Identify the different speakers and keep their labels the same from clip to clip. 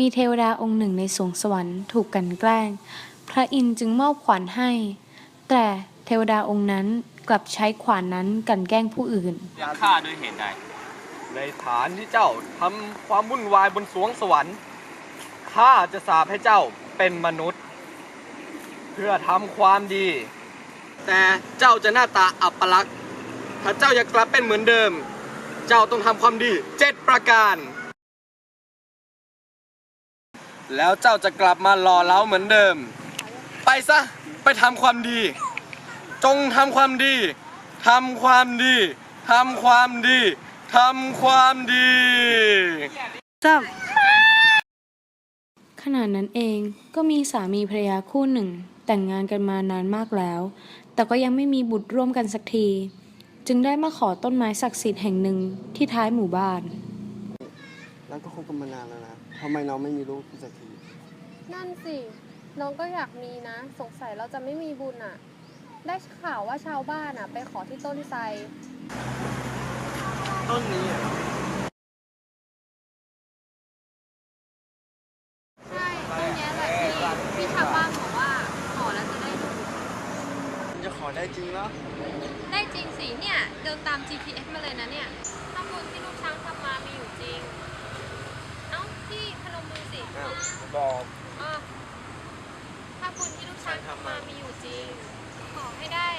Speaker 1: มีเทวดาองค์หนึ่งในสวงสวรรค์ถูกกันแกล้ง พระอินทร์จึงมอบขวานให้ แต่เทวดาองค์นั้นกลับใช้ขวานนั้นกันแกล้งผู้อื่น
Speaker 2: ยังฆ่าด้วยเหตุใด
Speaker 3: ในฐานที่เจ้าทำความวุ่นวายบนสวงสวรรค์ข้าจะสาปให้เจ้าเป็นมนุษย์ เพื่อทำความดี แต่เจ้าจะหน้าตาอัปลักษณ์ถ้าเจ้าอยากกลับเป็นเหมือนเดิม เจ้าต้องทำความดีเจ็ดประการ แล้วเจ้าจะกลับมาหล่อเล้าเหมือนเดิม ไปซะ ไปทำความดี จงทำความดีทำความดีทำความดีทำความดี
Speaker 1: ขณะนั้นเองก็มีสามีภรรยาคู่หนึ่ง แต่งงานกันมานานมากแล้ว แต่ก็ยังไม่มีบุตรร่วมกันสักที จึงได้มาขอต้นไม้ศักดิ์สิทธิ์แห่งหนึ่งที่ท้ายหมู่บ้าน
Speaker 4: แล้วก็คบกันมานานแล้วนะทำไมน้องไม่มีลูกสักที
Speaker 5: นั่นสิ น้องก็อยากมีนะ สงสัยเราจะไม่มีบุญอะ ได้ข่าวว่าชาวบ้านอะ ไปขอที่ต้นไทร
Speaker 3: ต้นนี้อะ
Speaker 5: ใช่ ต้นนี้แหละที่ที่ชาวบ้านบอกว่าขอแล้วจะได้ลูก
Speaker 4: มันจะขอได้จริงเหรอ
Speaker 5: ได้จริงสิเนี่ย เดินตาม GPS มาเลยนะเนี่ยถ้าบุญที่ลูกช้างทำมามีอยู่จริง เอ้าพี่พนมมือสิ
Speaker 3: อ้าวบอก
Speaker 5: อะถ้าบุญที่ลูกช้างทำมามีอยู่จริง ขอให้ได้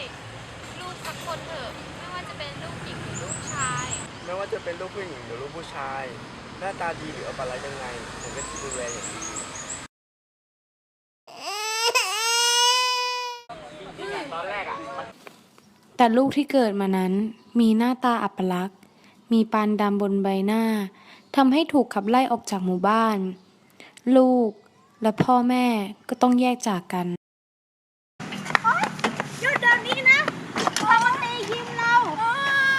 Speaker 5: ลูกสักคนเถอะ ไม่ว่าจะเป็นลูกหญิงหรือลูกชาย
Speaker 4: ไม่ว่าจะ เป็นลูกผู้หญิงหรือลูกผู้ชาย หน้าตาดีหรืออะไรยังไงผมก็จะดูแลอย่างดี
Speaker 1: แต่ลูกที่เกิดมานั้นมีหน้าตาอัปลักษณ์ มีปานดำบนใบหน้าทำให้ถูกขับไล่ออกจากหมู่บ้าน ลูกและพ่อแม่ก็ต้องแยกจากกัน
Speaker 6: หยุดเดี๋ยวนี้นะเรามาตียิมเรา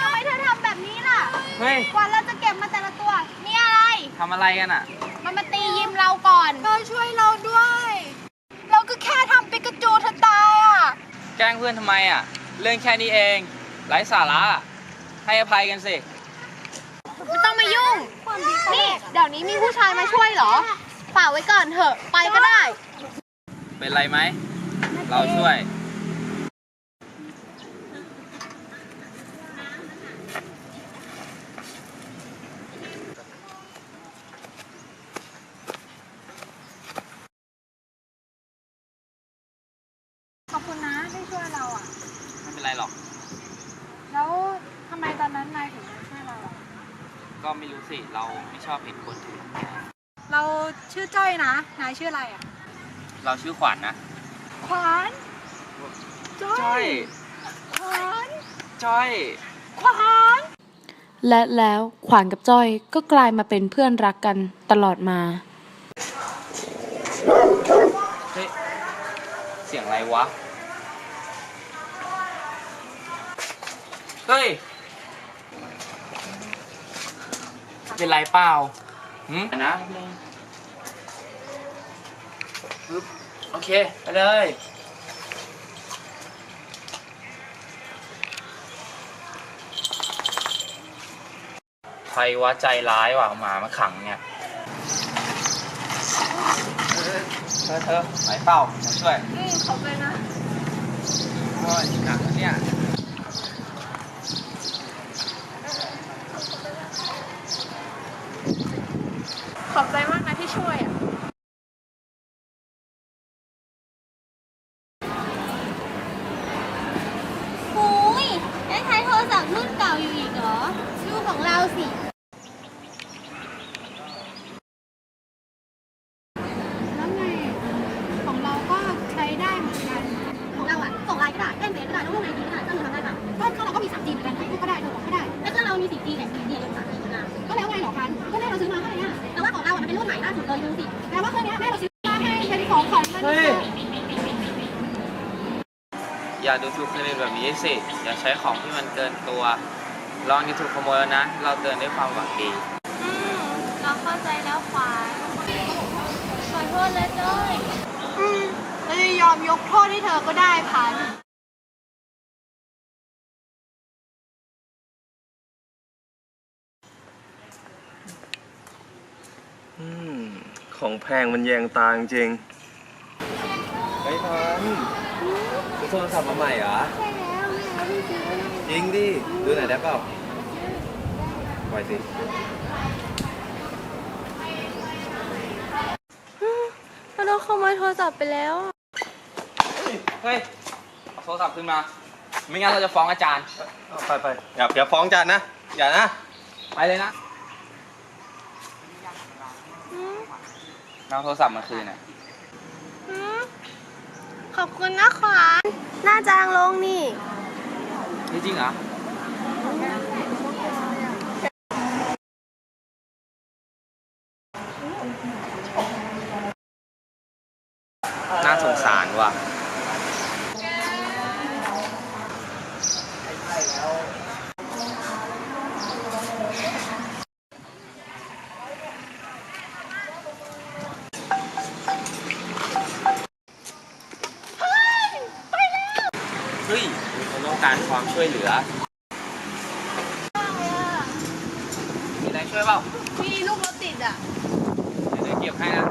Speaker 6: ทำไมเธอทำแบบนี้ล่ะ
Speaker 2: เฮ้ย
Speaker 6: กว่าเราจะเก็บมาแต่ละตัว นี่อะไร
Speaker 2: ทำอะไรกันอะ
Speaker 6: มันมาตียิมเราก่อนเธอช่วยเราด้วย เราก็แค่ทำปิกาจูเธอตายอะ
Speaker 2: แกล้งเพื่อนทำไมอะ เรื่องแค่นี้เอง ไร้สาระอะให้อภัยกันสิ
Speaker 6: ไม่ต้องมายุ่ง นี่เดี๋ยวนี้มีผู้ชายมาช่วยเหรอฝากไว้ก่อนเถอะ ไปก็ได้
Speaker 2: เป็นไรไหม เราช่วย
Speaker 6: ขอบคุณนะที่ช่วยเราอะ
Speaker 2: ไม่เป็นไรหรอก
Speaker 6: แล้วทำไมตอนนั้นนายถึงมาช่วยเราอะ
Speaker 2: ก็ไม่รู้สิ เราไม่ชอบเห็นคนถูกรังแก
Speaker 6: เราชื่อจ้อยนะ นายชื่ออะไรอะ
Speaker 2: เราชื่อขวัญนะ
Speaker 6: ขวานจ้อย ขวาน
Speaker 2: จ้อย
Speaker 6: ขวาน
Speaker 1: และแล้วขวานกับจ้อยก็กลายมาเป็นเพื่อนรักกันตลอดมา
Speaker 2: เฮ้ย เสียงอะไรวะ เฮ้ย เป็นไรเปล่าหืมนะปึ๊บโอเค ไปเลย ใครว่าใจร้ายว่ะเอาหมามาขังเนี่ย เธอเธอไหวเปล่ามาช่วย
Speaker 6: อืมขอบใจนะ
Speaker 2: โอ้ยหนักนะเนี่ย
Speaker 6: ขอบใจมากนะที่ช่วยอะ
Speaker 7: หูยยังใช้โทรศัพท์รุ่นเก่าอยู่อีกเหรอดูของเรา สิ
Speaker 6: แล้วไงของเราก็ใช้ได้เหมือนกัน
Speaker 7: ของเราอะส่งไลน์ก็ได้เล่นเฟซก็ได้แล้วพวกไหนดีก็ได้ตั้งทำได้ปะ
Speaker 6: ก็ถ้าเราก็มี 3G เหมือนกันถ่ายรูปก็ได้โทรบอกก็ได้
Speaker 7: แล้วก็เรามี 4G แต่ 4G เนี่ยยัง 3G อยู่นะ
Speaker 6: ก็แล้วไงหรอกันก็แม่เราซื้อมาให้อะ
Speaker 7: แต่ว่าของเราอะมันเป็นรุ่นใหม่ล่าสุดเลยดูสิ
Speaker 6: แปลว่าเครื่องเนี้ยแม่เราซื้อมาให้เป็นของขวัญมัน
Speaker 2: เฮ้ย อย่าดูถูกคนอื่นแบบนี้สิ อย่าใช้ของที่มันเกินตัว ลองจะถูกขโมยแล้วนะ เราเตือนด้วยความหวังดี
Speaker 7: อืมเราเข้าใจแล้วขวานขอโทษเลยจ้อย
Speaker 6: อืมเราจะยอมยกโทษให้เธอก็ได้พัน
Speaker 4: อืมข
Speaker 8: ของแพงมันแยงตาจริงไอ้พันซื้อโทรศัพท์มาใหม่เหรอ
Speaker 7: ใช่
Speaker 8: จริงดิ ดูหน่อยได้เปล่าปล่อยสิ
Speaker 7: เราโดนขโมยโทรศัพท์ไปแล้ว
Speaker 2: เฮ้ยเอาโทรศัพท์ขึ้นมา ไม่งั้นเราจะฟ้องอาจารย์
Speaker 8: ไปไปอย่าอย่าฟ้องจานนะ อย่านะ
Speaker 2: ไปเลยนะเอาโทรศัพท์มาคืนน่ะ
Speaker 6: ขอบคุณนะขวาน หน้าจางลงนี่
Speaker 2: นี่จริงเหรอน่าสงสารว่ะเฮ้ยมีคน ต้องการความช่วยเหลือ มีอะไรช่วยเปล่า
Speaker 6: มีลูกรถติดอะ
Speaker 2: เดี๋ยวเก็บให้นะ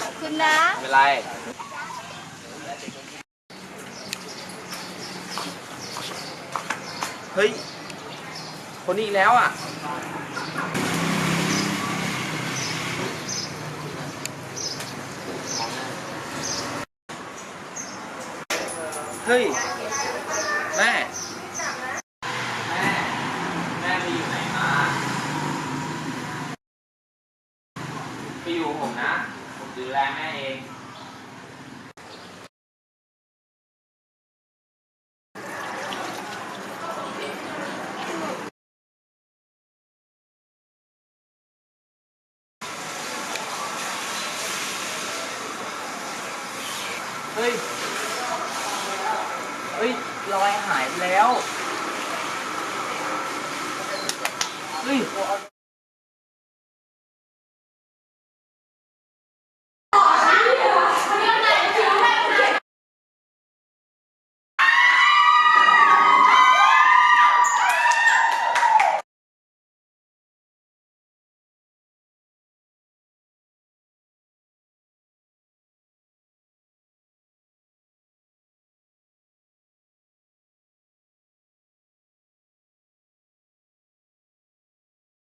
Speaker 6: ขอบคุณนะ
Speaker 2: ไม่เป็นไรเฮ้ย คนนี้อีกแล้วอะ ฮ้ย แม่ แม่ แม่ไปอยู่ไหนมา ไปอยู่ผมนะ ผมดูแลแม่เอง เฮ้ยเฮ้ย รอยหายแล้วเฮ้ย